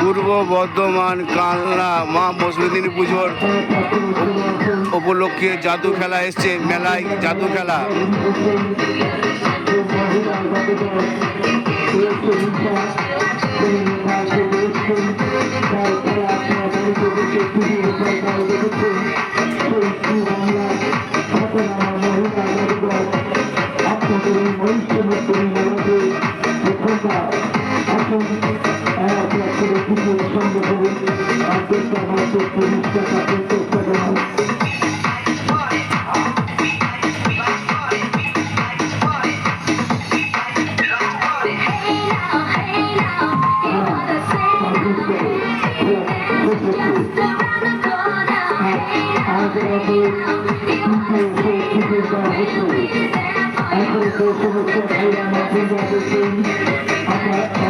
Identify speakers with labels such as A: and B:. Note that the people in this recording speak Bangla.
A: পূর্ব বর্ধমান কালনা মা পুজোর উপলক্ষে জাদু খেলা এসছে মেলায় জাদু খেলা।
B: সঙ্গে হবে আব্দুল টাকা চব্বিশ টাকা পঞ্চাশ টাকা I'm going to go to the